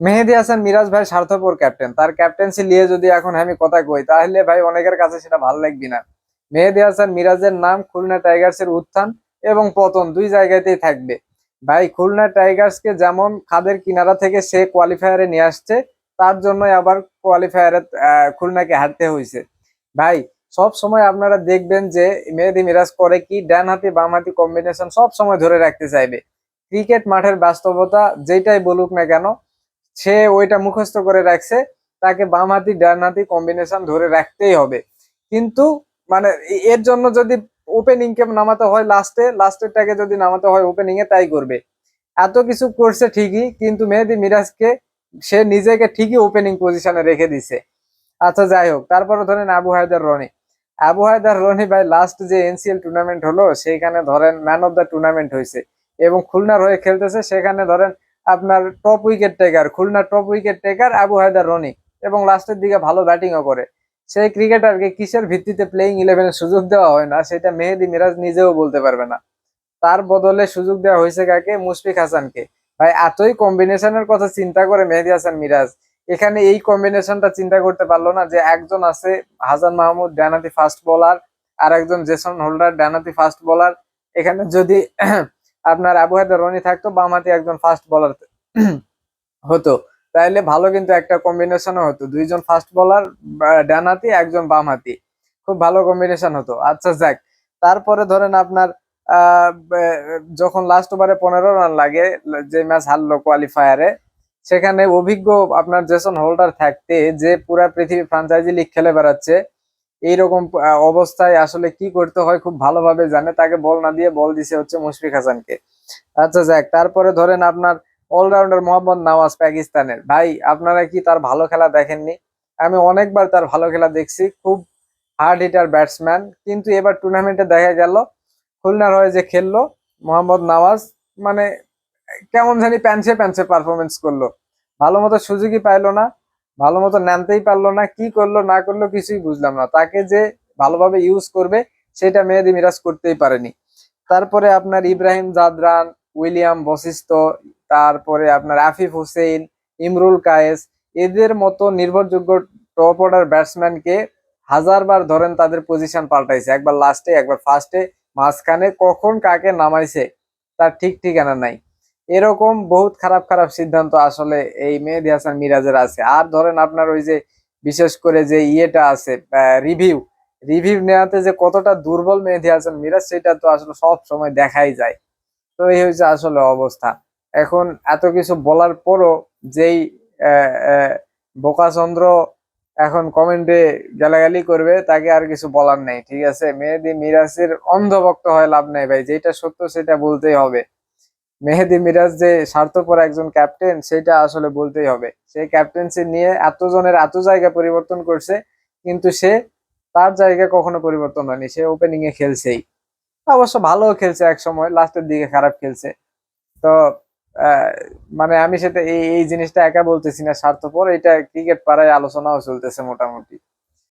মেহেদি হাসান মিরাজ ভাই স্বার্থপর ক্যাপ্টেন তার ক্যাপ্টেন্সি নিয়ে যদি এখন আমি কথা কই, তাহলে ভাই অনেকের কাছে সেটা ভালো লাগবে না। মেহেদি হাসান মিরাজের নাম খুলনা টাইগার্সের উত্থান এবং পতন দুই জায়গাতেই থাকবে। ভাই, খুলনা টাইগার্সকে যেমন খাদের কিনারা থেকে সে কোয়ালিফায়ারে নিয়ে আসছে, তার জন্য আবার কোয়ালিফায়ারে খুলনাকে হারতে হয়েছে ভাই, সব সময় আপনারা দেখবেন যে মেহেদি মিরাজ করে কি ডান হাতি, বাম হাতি কম্বিনেশন সব সময় ধরে রাখতে চাইবে। ক্রিকেট মাঠের বাস্তবতা যেটাই বলুক না কেন সে ওইটা মুখস্থ করে রাখছে, তাকে বাম হাতি, ডান হাতি কম্বিনেশন ধরে রাখতেই হবে। কিন্তু মানে এর জন্য যদি ওপেনিং কে নামাতে হয় লাস্টে লাস্টেরটাকে যদি নামাতে হয় ওপেনিং এ, তাই করবে। এত কিছু করছে ঠিকই, কিন্তু মেহেদি মিরাজকে সে নিজেকে ঠিকই ওপেনিং পজিশনে রেখে দিছে। আচ্ছা যাই হোক তারপরে ধরেন আবু হায়দার রনি। আবু হায়দার রনি ভাই লাস্ট যে এনসিএল টুর্নামেন্ট হলো, সেইখানে ধরেন ম্যান অফ দ্য টুর্নামেন্ট হয়েছে এবং খুলনার হয়ে খেলতেছে, সেখানে ধরেন আপনার টপ উইকেট টেকার খুলনার top wicket taker Abu Haider Rony এবং লাস্টের দিকে ভালো ব্যাটিংও করে। সেই ক্রিকেটারকে কিসের ভিত্তিতে প্লেইং ইলেভেনের সুযোগ দেওয়া হয় না, সেটা মেহেদি মিরাজ নিজেও বলতে পারবে না। তার বদলে সুযোগ দেওয়া হয়েছে কাকে? মুশফিক হাসানকে। ভাই, এতই কম্বিনেশনের কথা চিন্তা করে মেহেদি হাসান মিরাজ। এখানে এই কম্বিনেশনটা চিন্তা করতে পারল না যে একজন আছে হাসান মাহমুদ ডানাতি ফাস্ট বোলার আর একজন জেসন হোল্ডার ডানাতি ফাস্ট বোলার এখানে যদি আপনার আবু হায়দার রনি থাকতো, বামহাতি একজন ফাস্ট বোলার হতো। তাইলে ভালো কিন্তু একটা কম্বিনেশনও হতো। দুইজন ফাস্ট বোলার ডানাতি একজন বামহাতি। খুব ভালো কম্বিনেশন হতো। আচ্ছা যাক। তারপরে ধরেন আপনার যখন লাস্ট ওভারে পনেরো রান লাগে, যে ম্যাচ হারলো কোয়ালিফায়ারে সেখানে অভিজ্ঞ আপনার জেসন হোল্ডার থাকতে যে পুরা পৃথিবী ফ্রাঞ্চাইজি লিগ খেলে বেড়াচ্ছে এইরকম অবস্থায় আসলে কি করতে হয় খুব ভালোভাবে জানে, তাকে বল না দিয়ে বল দিছে হচ্ছে মুশফিক হাসানকে। আচ্ছা যাক, তারপরে ধরেন আপনার অলরাউন্ডার মোহাম্মদ নওয়াজ পাকিস্তানের। ভাই, আপনারা কি তার ভালো খেলা দেখেননি? আমি অনেকবার তার ভালো খেলা দেখছি, খুব হার্ড হিটার ব্যাটসম্যান কিন্তু এবার টুর্নামেন্টে দেখা গেল, খুলনার হয়ে যে খেললো মোহাম্মদ নওয়াজ মানে কেমন জানি প্যান্সে প্যান্সে পারফরমেন্স করল। ভালো মতো সুযোগই পাইলো না ভালো মতো নামতেই পারল না, কি করল, না করল কিছুই বুঝলাম না। তাকে যে ভালোভাবে ইউজ করবে, সেটা মেহেদি মিরাজ করতেই পারেনি। তারপরে আপনার ইব্রাহিম জাদরান, উইলিয়াম বশিষ্ঠ, তারপরে আপনার আফিফ হুসেইন, ইমরুল কায়েস, এদের মতো নির্ভরযোগ্য টপ অর্ডার ব্যাটসম্যানকে হাজারবার ধরেন তাদের পজিশন পাল্টাইছে। একবার লাস্টে একবার ফার্স্টে মাঝখানে কখন কাকে নামাইছে, তার ঠিক ঠিকানা নাই। এরকম বহুত খারাপ খারাপ সিদ্ধান্ত আসলে এই মেহেদি হাসান মিরাজের আছে। আর ধরেন আপনার ওই যে বিশেষ করে যে ইয়েটা আছে রিভিউ রিভিউ নেওয়াতে যে কতটা দুর্বল মেহেদি হাসান মিরাজ, সেটা তো আসলে সব সময় দেখাই যায়। তো এই হচ্ছে আসলে অবস্থা। এখন এত কিছু বলার পরও যেই বোকাচন্দ্র এখন কমেন্টে গালাগালি করবে, তাকে আর কিছু বলার নেই, ঠিক আছে? মেহেদি মিরাজের অন্ধভক্ত হয় লাভ নেই ভাই যেটা সত্য সেটা বলতেই হবে। মেহেদি মিরাজ যে স্বার্থপর একজন ক্যাপ্টেন সেটা আসলে বলতেই হবে। সেই ক্যাপ্টেন্সি নিয়ে এতজনের এত জায়গা পরিবর্তন করছে, কিন্তু সে তার জায়গা কখনো পরিবর্তন হয়নি। সে ওপেনিং এ খেলছেই। অবশ্য ভালো খেলছে এক সময় লাস্টের দিকে খারাপ খেলছে। তো মানে আমি সেটা এই এই জিনিসটা একা বলতেছি না, স্বার্থপর। এটা ক্রিকেট পাড়ায় আলোচনাও চলতেছে মোটামুটি।